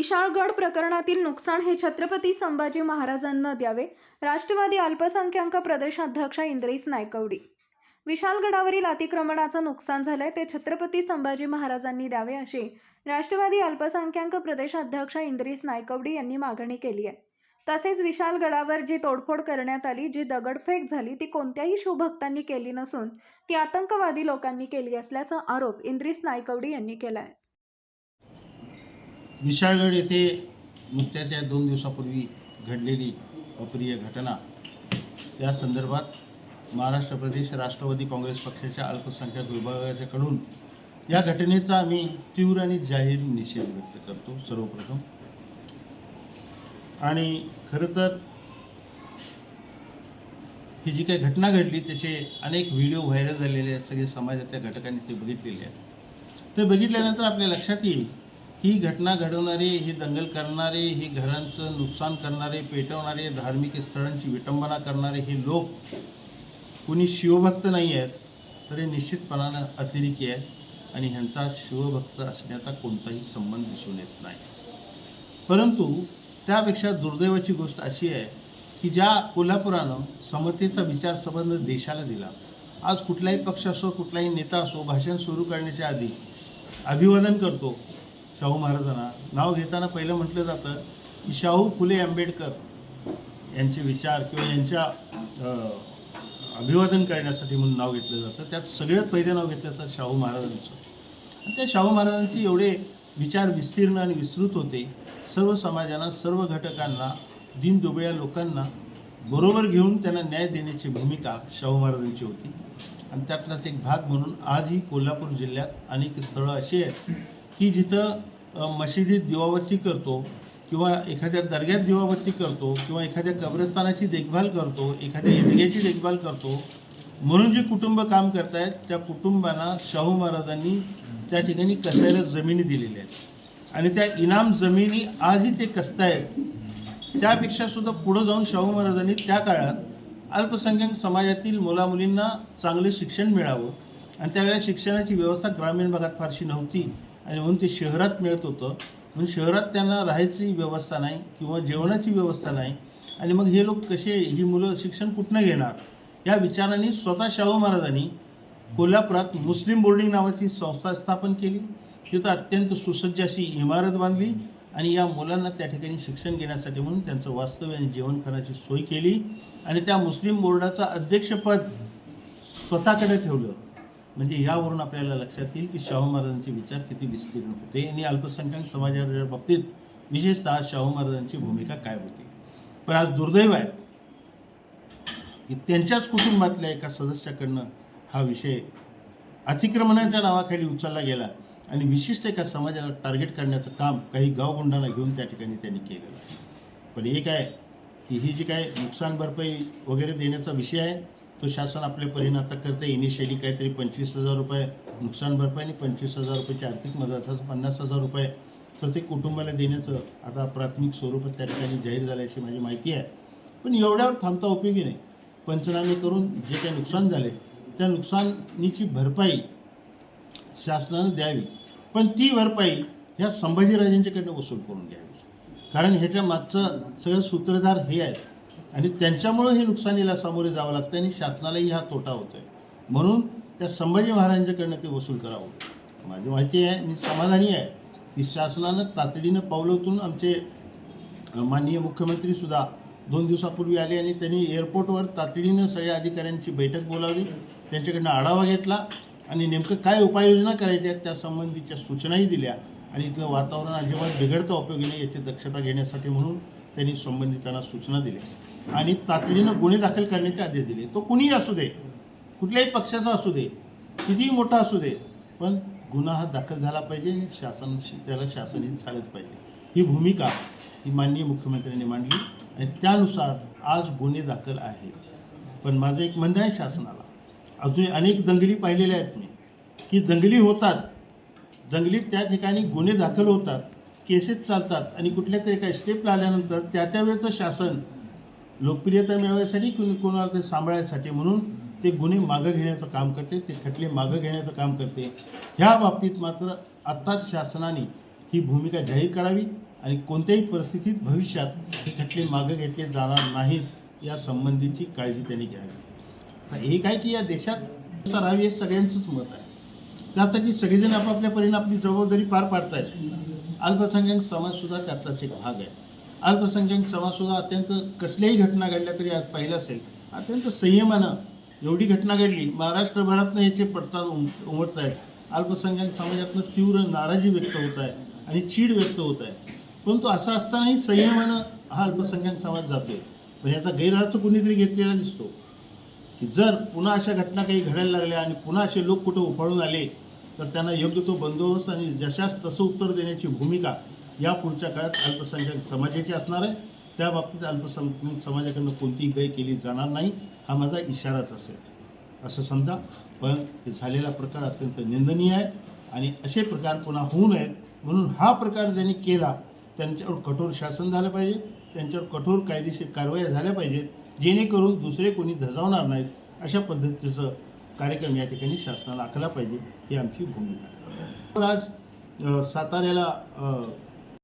विशाळगड प्रकरणातील नुकसान हे छत्रपती संभाजी महाराजांना द्यावे. राष्ट्रवादी अल्पसंख्याक प्रदेशाध्यक्ष इंद्रिस नायकवडी. विशालगडावरील अतिक्रमणाचं नुकसान झालंय ते छत्रपती संभाजी महाराजांनी द्यावे अशी राष्ट्रवादी अल्पसंख्याक प्रदेशाध्यक्ष इंद्रिस नायकवडी यांनी मागणी केली आहे. तसेच विशालगडावर जी तोडफोड करण्यात आली जी दगडफेक झाली ती कोणत्याही शिवभक्तांनी केली नसून ती आतंकवादी लोकांनी केली असल्याचा आरोप इंद्रिस नायकवडी यांनी केला आहे विशाळगड येथे नुकत्याच या दोन दिवसापूर्वी घडलेली अप्रिय घटना. या संदर्भात महाराष्ट्र प्रदेश राष्ट्रवादी काँग्रेस पक्षाच्या अल्पसंख्याक विभागाच्याकडून या घटनेचा आम्ही तीव्र आणि जाहीर निषेध व्यक्त करतो सर्वप्रथम. आणि खरं तर ही जी काही घटना घडली त्याचे अनेक व्हिडिओ व्हायरल झालेले आहेत सगळे समाजातल्या घटकांनी ते बघितलेले आहेत. ते बघितल्यानंतर आपल्या लक्षात येईल ही घटना घडवणारे ही दंगल करणारे ही घरांचं नुकसान करणारे पेटवणारे धार्मिक स्थळांची विटंबना करणारे हे लोक कुणी शिवभक्त नाही आहेत तर हे निश्चितपणानं अतिरेकी आहेत आणि ह्यांचा शिवभक्त असण्याचा कोणताही संबंध दिसून येत नाही. परंतु त्यापेक्षा दुर्दैवाची गोष्ट अशी आहे की ज्या कोल्हापुरानं समतेचा विचार संबंध देशाला दिला आज कुठलाही पक्ष असो कुठलाही नेता असो भाषण सुरू करण्याच्या आधी अभिवादन करतो शाहू महाराजांना नाव घेताना पहिलं म्हटलं जातं की शाहू फुले आंबेडकर यांचे विचार किंवा यांच्या अभिवादन करण्यासाठी म्हणून नाव घेतलं जातं. त्यात सगळ्यात पहिलं नाव घेतलं जातं शाहू महाराजांचं. आणि त्या शाहू महाराजांचे एवढे विचार विस्तीर्ण आणि विस्तृत होते. सर्व समाजाला सर्व घटकांना दीनदुबळ्या लोकांना बरोबर घेऊन त्यांना न्याय देण्याची भूमिका शाहू महाराजांची होती. आणि त्यातलाच एक भाग म्हणून आजही कोल्हापूर जिल्ह्यात अनेक स्थळं अशी आहेत की जिथं मशिदीत दिवाबत्ती करतो किंवा एखाद्या दर्ग्यात दिवाबत्ती करतो किंवा एखाद्या कब्रस्थानाची देखभाल करतो एखाद्या ईदग्याची देखभाल करतो म्हणून जे कुटुंब काम करतायत त्या कुटुंबांना शाहू महाराजांनी त्या ठिकाणी कसायला जमिनी दिलेल्या आहेत. आणि त्या इनाम जमिनी आजही ते कसतायत त्यापेक्षा सुद्धा पुढं जाऊन शाहू महाराजांनी त्या काळात अल्पसंख्याक समाजातील मुलामुलींना चांगले शिक्षण मिळावं. आणि त्यावेळेला शिक्षणाची व्यवस्था ग्रामीण भागात फारशी नव्हती. आणि म्हणून ते शहरात मिळत होतं. म्हणून शहरात त्यांना राहायची व्यवस्था नाही किंवा जेवणाची व्यवस्था नाही. आणि मग हे लोक कसे ही मुलं शिक्षण कुठनं घेणार? या विचाराने स्वतः शाहू महाराजांनी कोल्हापुरात मुस्लिम बोर्डिंग नावाची संस्था स्थापन केली. तिथं अत्यंत सुसज्ज अशी इमारत बांधली आणि या मुलांना त्या ठिकाणी शिक्षण घेण्यासाठी म्हणून त्यांचं वास्तव्य आणि जेवण करण्याची सोय केली. आणि त्या मुस्लिम बोर्डाचं अध्यक्षपद स्वतःकडे ठेवलं. म्हणजे यावरून आपल्याला लक्षात येईल की शाहू महाराजांचे विचार किती विस्तीर्ण होते आणि अल्पसंख्याक समाजाच्या बाबतीत विशेषतः शाहू महाराजांची भूमिका काय होती. पण आज दुर्दैव आहे की त्यांच्याच कुटुंबातल्या एका सदस्याकडनं हा विषय अतिक्रमणाच्या नावाखाली उचलला गेला आणि विशिष्ट एका समाजाला टार्गेट करण्याचं काम काही गावगुंडांना घेऊन त्या ठिकाणी त्यांनी केलेलं आहे. पण एक आहे की ही जी काय नुकसान भरपाई वगैरे देण्याचा विषय आहे तो शासन आपल्या परीनं आता करते इनिशियली काहीतरी पंचवीस हजार रुपये नुकसान भरपाई आणि पंचवीस हजार रुपयाची आर्थिक मदत. असं पन्नास हजार रुपये प्रत्येक कुटुंबाला देण्याचं आता प्राथमिक स्वरूपात त्या ठिकाणी जाहीर झालं अशी माझी माहिती आहे. पण एवढ्यावर थांबता उपयोगी नाही. पंचनामे करून जे काही नुकसान झाले त्या नुकसानीची भरपाई शासनानं द्यावी. पण ती भरपाई ह्या संभाजीराजेंच्याकडनं वसूल करून घ्यावी. कारण ह्याच्या मागचं सगळं सूत्रधार हे आहेत. आणि त्यांच्यामुळं हे नुकसानीला सामोरे जावं लागतं आणि शासनालाही हा तोटा होतो आहे म्हणून त्या संभाजी महाराजांच्याकडनं ते वसूल करावं. माझी माहिती आहे मी समाधानी आहे की शासनानं तातडीनं पावलं उचलून आमचे माननीय मुख्यमंत्रीसुद्धा दोन दिवसापूर्वी आले आणि त्यांनी एअरपोर्टवर तातडीनं सगळ्या अधिकाऱ्यांची बैठक बोलावली त्यांच्याकडनं आढावा घेतला आणि नेमकं काय उपाययोजना करायच्या आहेत त्या संबंधीच्या सूचनाही दिल्या. आणि इथलं वातावरण अजिबात बिघडतं उपयोगी नाही याची दक्षता घेण्यासाठी म्हणून त्यांनी संबंधितांना सूचना दिल्या. आणि तातडीनं गुन्हे दाखल करण्याचे आदेश दिले. तो कुणीही असू दे कुठल्याही पक्षाचा असू दे कितीही मोठा असू दे पण गुन्हा हा दाखल झाला पाहिजे आणि शासन त्याला शासनही चालत पाहिजे. ही भूमिका ही माननीय मुख्यमंत्र्यांनी मांडली आणि त्यानुसार आज गुन्हे दाखल आहेत. पण माझं एक म्हणणं आहे शासनाला अजून अनेक दंगली पाहिलेल्या आहेत मी की दंगली होतात दंगलीत त्या ठिकाणी गुन्हे दाखल होतात केसेस चालतात आणि कुठल्या तरी काही स्टेप आल्यानंतर त्या त्या वेळेचं शासन लोकप्रियता मिळवण्यासाठी कुणी कोणाला ते सांभाळण्यासाठी म्हणून ते गुन्हे मागं घेण्याचं काम करते ते खटले मागं घेण्याचं काम करते. ह्या बाबतीत मात्र आत्ताच शासनाने ही भूमिका जाहीर करावी आणि कोणत्याही परिस्थितीत भविष्यात हे खटले मागं घेतले जाणार नाहीत या संबंधीची काळजी त्यांनी घ्यावी. आता एक आहे की या देशात राहावी हे सगळ्यांचंच मत आहे. त्यासाठी सगळेजण आपापल्या परीने आपली जबाबदारी पार पाडतायत. अल्पसंख्याक समाजसुद्धा त्याचाच एक भाग आहे. अल्पसंख्याक समाजसुद्धा अत्यंत कसल्याही घटना घडल्या तरी आज पाहिलं असेल. अत्यंत संयमानं एवढी घटना घडली महाराष्ट्रभरातनं याचे पडताळ उम उमटत आहेत अल्पसंख्याक समाजातनं तीव्र नाराजी व्यक्त होत आहे आणि चीड व्यक्त होत आहे. परंतु असं असतानाही संयमानं हा अल्पसंख्याक समाज जातोय. पण याचा गैरअर्थ कुणीतरी घेतलेला दिसतो. की जर पुन्हा अशा घटना काही घडायला लागल्या आणि पुन्हा असे लोक कुठं उफाळून आले तर त्यांना योग्य तो बंदोबस्त आणि जशास तसं उत्तर देण्याची भूमिका या पुढच्या काळात अल्पसंख्याक समाजाची असणार आहे. त्या बाबतीत अल्पसंख्याक समाजाकडनं कोणतीही गय केली जाणार नाही. हा माझा इशाराच असेल. असं समजा. पण झालेला प्रकार अत्यंत निंदनीय आहे आणि असे प्रकार पुन्हा होऊ नयेत म्हणून हा प्रकार ज्यांनी केला त्यांच्यावर कठोर शासन झालं पाहिजे. त्यांच्यावर कठोर कायदेशीर कारवाया झाल्या पाहिजेत. जेणेकरून दुसरे कोणी धजावणार नाहीत अशा पद्धतीचं कार्यक्रम या ठिकाणी शासनाला आखला पाहिजे ही आमची भूमिका. तर आज साताऱ्याला